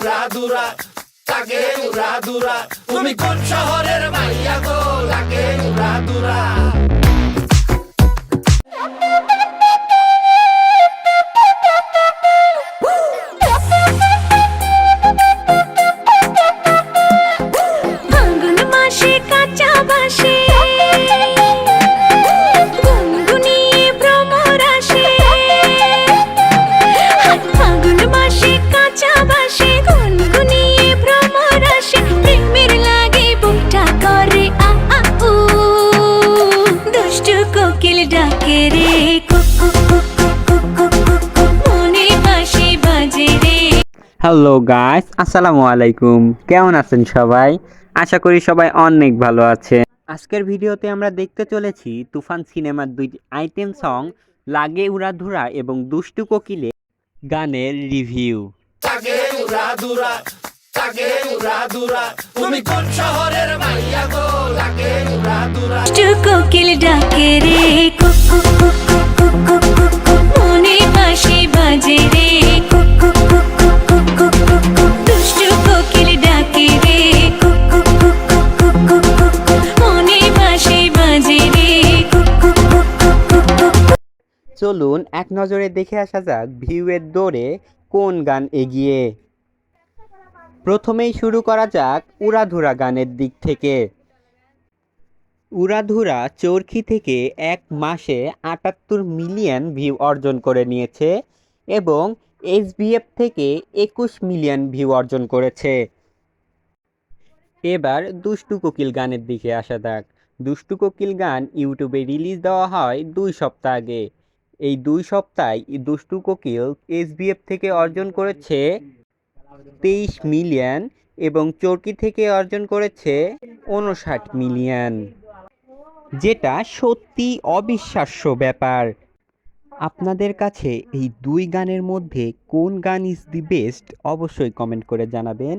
উড়াদুরা তাকে রাধুরা তুমি কোন শহরের মাইয়া গো? হ্যালো গাইস আসসালামু আলাইকুম কেমন আছেন সবাই? আশা করি সবাই অনেক ভালো আছে আজকের ভিডিওতে আমরা দেখতে চলেছি তুফান সিনেমার দুই আইটেম সং লাগে উড়াধুরা এবং দুষ্টু কোকিলে গানের রিভিউ লাগে উড়াদুরা লাগে চলুন এক নজরে দেখে আসা যাক ভিউয়ের দৌড়ে কোন গান এগিয়ে। প্রথমেই শুরু করা যাক উড়াধুরা গানের দিক থেকে। উড়াধুরা চরখি থেকে এক মাসে আটাত্তর মিলিয়ন ভিউ অর্জন করে নিয়েছে এবং এসবিএফ থেকে একুশ মিলিয়ন ভিউ অর্জন করেছে। এবার দুষ্টু কোকিল গানের দিকে আসা যাক। দুষ্টু কোকিল গান ইউটিউবে রিলিজ দেওয়া হয় দুই সপ্তাহ আগে। এই দুই সপ্তাহে দুষ্টু কোকিল এসবিএফ থেকে অর্জন করেছে তেইশ মিলিয়ন এবং চরকি থেকে অর্জন করেছে উনষাট মিলিয়ন। যেটা সত্যি অবিশ্বাস্য ব্যাপার। আপনাদের কাছে এই দুই গানের মধ্যে কোন গান ইজ দি বেস্ট অবশ্যই কমেন্ট করে জানাবেন।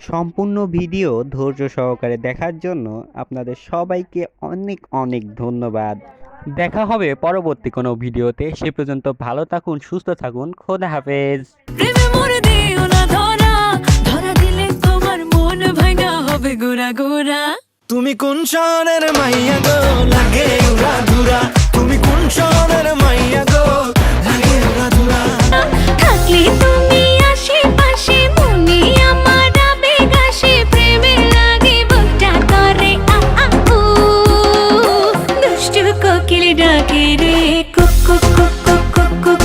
সম্পূর্ণ ভিডিও ধৈর্য সহকারে দেখার জন্য আপনাদের সবাইকে অনেক অনেক ধন্যবাদ। দেখা হবে পরবর্তী কোনো ভিডিওতে। সে পর্যন্ত ভালো থাকুন সুস্থ থাকুন। খোদা হাফেজ। প্রেমে মরে দিও না ধরা। ধরা দিলে তোমার মন ভাঙা হবে গোরা গোরা তুমি কোন শহরের মাইয়া গো? লাগে উড়া উড়াদুরা তুমি কোন শহরের মাইয়া গো? ডাকে রে কুক কুক কুক কুক কুক